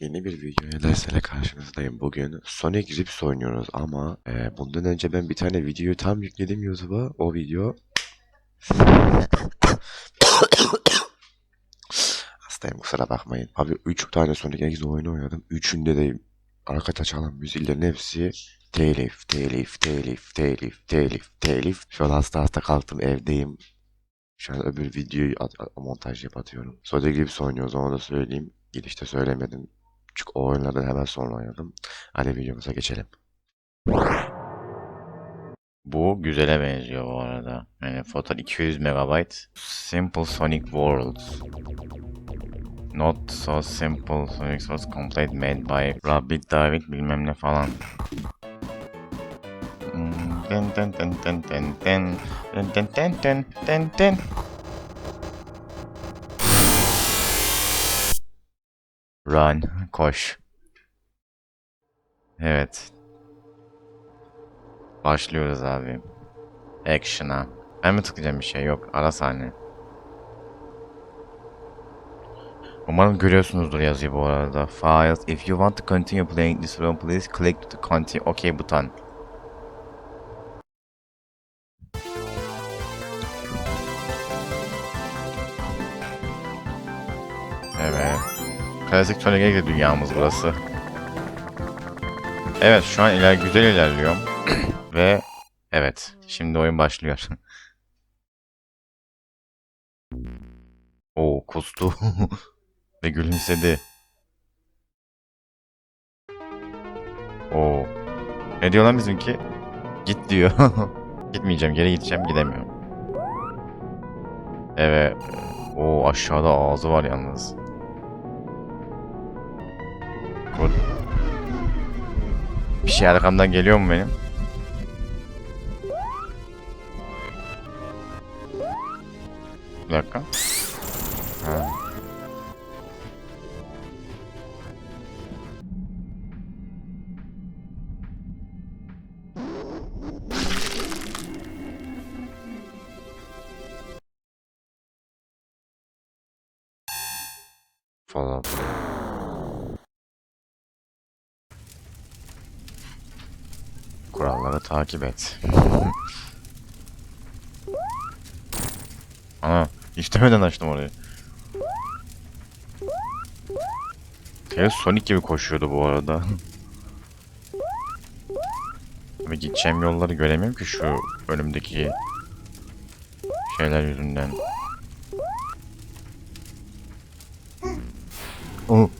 Yeni bir videoya dersle karşınızdayım. Bugün Sonic Rips oynuyoruz ama e, bundan önce ben bir tane videoyu tam yükledim YouTube'a. O video... Hastayım kusura bakmayın. Abi 3 tane Sonic X oyunu oynadım. Üçünde de arka çalan müziklerin hepsi telif, telif, telif, telif, telif, telif. Şu an hasta hasta kalktım evdeyim. Şu an öbür videoyu montaj yapıp atıyorum. Sonic Rips oynuyoruz onu da söyleyeyim. Girişte söylemedim. Çünkü o oyunlardan hemen sonra oynadım. Hadi videomuza geçelim. Bu güzele benziyor bu arada. Yani foto 200 MB. Simple Sonic World. Not so simple Sonic was complete made by Rabbit David bilmem ne falan. Hmm, Ten ten ten ten ten ten ten ten ten ten ten Run, koş. Evet, Başlıyoruz abi. Action'a. Ben mi tıklayacağım bir şey? Yok. Ara sahne. Umarım görüyorsunuzdur yazıyı bu arada. Files. If you want to continue playing this room, please click to continue. OK buton. Klasik Egg dünyamız burası. Evet şu an iler güzel ilerliyorum. Ve evet şimdi oyun başlıyor. Oo kustu. Ve gülümsedi. Oo. Ne diyor lan bizimki? Git diyor. Gitmeyeceğim geri gideceğim gidemiyorum. Evet. O aşağıda ağzı var yalnız. Good. Bir şey arkamdan geliyor mu benim? Bir dakika. Ha. Falan. Kuralları takip et. Ana istemeden açtım orayı. Tails Sonic gibi koşuyordu bu arada. Ve gideceğim yolları göremiyorum ki şu önümdeki şeyler yüzünden. Oh.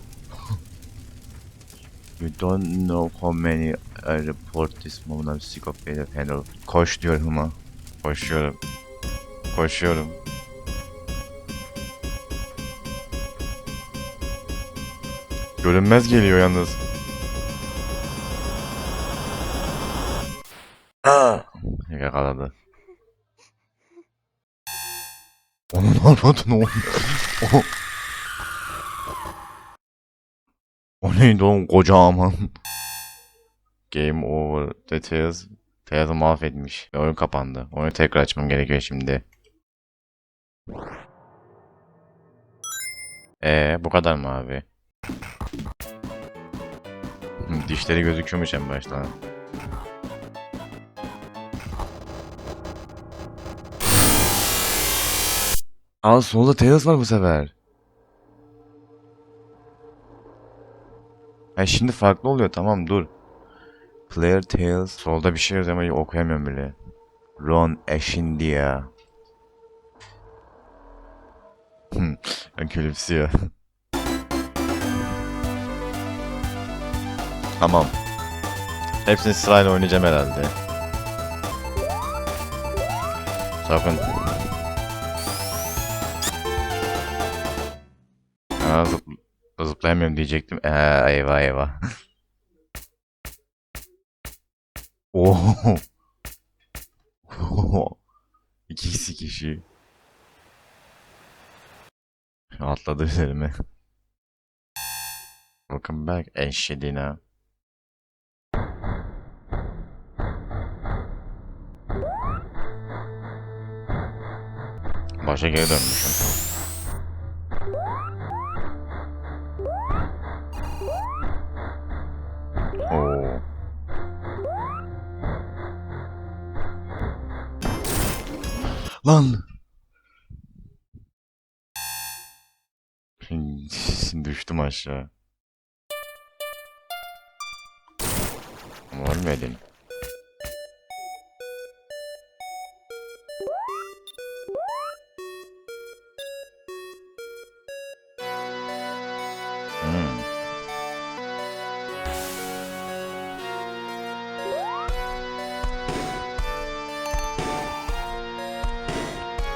You don't know how many I report this sick of a handle. Koş diyorum ha. Koşuyorum. Koşuyorum. Görünmez geliyor yalnız. Aa! Yakaladı. Onun arvadını o... o... O neydi oğlum kocaman. Game over. Details. Tails'ı mahvetmiş. Ve oyun kapandı. Oyunu tekrar açmam gerekiyor şimdi. Ee, bu kadar mı abi? Dişleri gözüküyormuş en baştan. Aa solda Tails var bu sefer. Ha şimdi farklı oluyor tamam dur. Player Tales. Solda bir şey yazıyor ama okuyamıyorum bile. Ron Ashindia. Hmm, Gülümsüyor. tamam. Hepsini sırayla oynayacağım herhalde. Sakın. Aa, zıp zıplayamıyorum diyecektim. Ee, eyvah eyvah. Oo. İkisi kişi. Atladı üzerime. Welcome back eşedina. Başa geri dönmüşüm. Lan. Düştüm aşağı. Ama ölmedin. Hmm.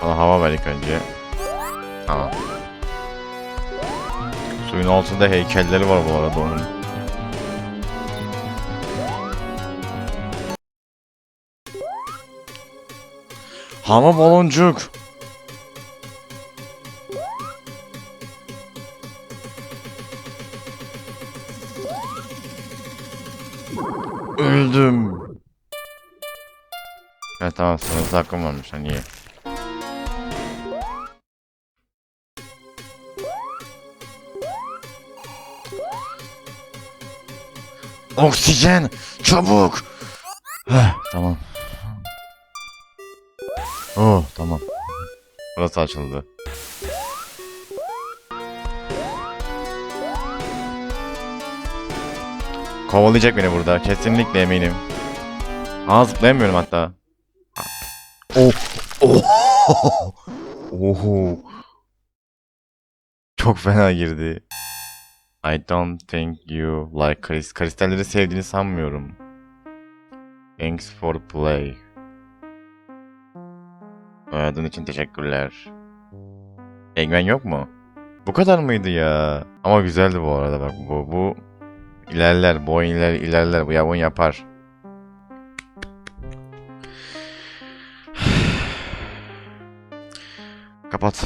Bana hava ver ilk önce. Tamam. Suyun altında heykelleri var bu arada onun. Hava baloncuk. Öldüm. Evet tamam sınırsız hakkım varmış hani iyi. Oksijen! Çabuk! Heh, tamam. Oh tamam. Burası açıldı. Kovalayacak beni burada. Kesinlikle eminim. Aa zıplayamıyorum hatta. Oh. Oh. Oho. Çok fena girdi. I don't think you like Chris. Kristalleri sevdiğini sanmıyorum. Thanks for play. Oynadığın için teşekkürler. Engmen yok mu? Bu kadar mıydı ya? Ama güzeldi bu arada bak bu bu ilerler bu oyun iler, ilerler bu ya oyun yapar. Kapat.